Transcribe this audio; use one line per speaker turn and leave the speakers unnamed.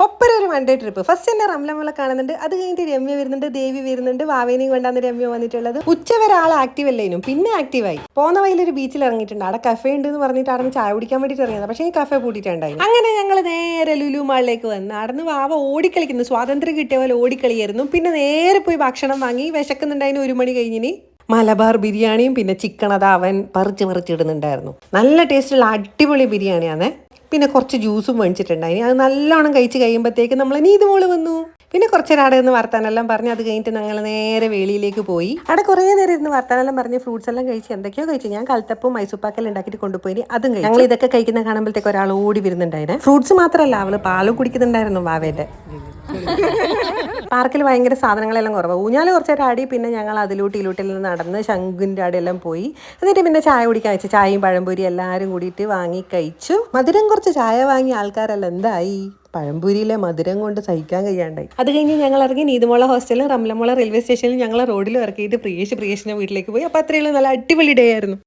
ഒപ്പരം ഒരു one day trip first തന്നെ റംലമല കാണുന്നുണ്ട്. അത് കഴിഞ്ഞിട്ട് രമ്യ വരുന്നുണ്ട് ദേവി വരുന്നുണ്ട് വാവേനെയും കൊണ്ടാണ് രമ്യ വന്നിട്ടുള്ളത്. ഉച്ച വരെ ആൾ ആക്റ്റീവ് അല്ലേനും പിന്നെ ആക്റ്റീവായി പോകുന്ന വഴിയിൽ ഒരു ബീച്ചിൽ ഇറങ്ങിയിട്ടുണ്ട്. അവിടെ കഫേ ഉണ്ട് എന്ന് പറഞ്ഞിട്ട് അവിടെ ചായ കുടിക്കാൻ വേണ്ടിയിട്ട് ഇറങ്ങിയത്. പക്ഷേ ഈ കഫേ പൂട്ടിയിട്ടുണ്ടായി. അങ്ങനെ ഞങ്ങൾ നേരെ ലുലു മാളിലേക്ക് വന്ന് നടന്ന് വാവ ഓടിക്കളിക്കുന്നു. സ്വാതന്ത്ര്യം കിട്ടിയ പോലെ ഓടിക്കളിയായിരുന്നു. പിന്നെ നേരെ പോയി ഭക്ഷണം വാങ്ങി വിശക്കുന്നുണ്ടായിരുന്നു ഒരു മണി കഴിഞ്ഞിന് മലബാർ ബിരിയാണിയും പിന്നെ ചിക്കൻ അത് അവൻ പറിച്ച് പറിച്ചിടുന്നുണ്ടായിരുന്നു നല്ല ടേസ്റ്റുള്ള അടിപൊളി ബിരിയാണിയാണ് പിന്നെ കുറച്ച് ജ്യൂസും മേടിച്ചിട്ടുണ്ടായിരുന്നു അത് നല്ലോണം കഴിച്ച് കഴിയുമ്പോഴത്തേക്ക് നമ്മൾ നീത് മോൾ വന്നു. പിന്നെ കുറച്ച് നേരം നിന്ന് വർത്താനെല്ലാം പറഞ്ഞ് അത് കഴിഞ്ഞിട്ട് ഞങ്ങൾ നേരെ വേളിയിലേക്ക് പോയി. അവിടെ കുറേ നേരം ഇരുന്ന് വർത്താനെല്ലാം പറഞ്ഞ് ഫ്രൂട്ട്സ് എല്ലാം കഴിച്ച് എന്തൊക്കെയോ കഴിച്ചു. ഞാൻ കൽത്തപ്പും മൈസൂപ്പാക്കെല്ലാം ഉണ്ടാക്കിയിട്ട് കൊണ്ടുപോയി അതും കഴിച്ചു. ഞങ്ങൾ ഇതൊക്കെ കഴിക്കുന്ന കാണുമ്പോഴത്തേക്ക് ഒരാൾ ഓടി വരുന്നുണ്ടായിരുന്നു ഫ്രൂട്ട്സ് മാത്രമല്ല അവൾ പാലും കുടിക്കുന്നുണ്ടായിരുന്നു വാവേന്റെ പാർക്കിൽ ഭയങ്കര സാധനങ്ങളെല്ലാം കുറവ്. ഊഞ്ഞാൽ കുറച്ച് നേരം ആടി പിന്നെ ഞങ്ങൾ അതിലൂട്ടി ഇലൂട്ടിൽ നടന്ന് ശംഖുവിന്റെ അവിടെയെല്ലാം പോയി. എന്നിട്ട് പിന്നെ ചായ കുടിക്കാൻ വെച്ചു. ചായയും പഴംപൊരി എല്ലാവരും കൂടിയിട്ട് വാങ്ങി കഴിച്ചു. മധുരം കുറച്ച് ചായ വാങ്ങിയ ആൾക്കാരെല്ലാം എന്തായി? പഴംപൊരിയിലെ മധുരം കൊണ്ട് സഹിക്കാൻ കഴിയാണ്ടായി. അത് കഴിഞ്ഞ് ഞങ്ങൾ ഇറങ്ങി നീതുമോള ഹോസ്റ്റലിലും റംലമോള റെയിൽവേ സ്റ്റേഷനിൽ ഞങ്ങൾ റോഡിൽ ഇറക്കിയിട്ട് പ്രിയേഷ് പ്രിയേഷിന്റെ വീട്ടിലേക്ക് പോയി. അപ്പോൾ അത്രയുള്ള നല്ല അടിപൊളി ഡേ ആയിരുന്നു.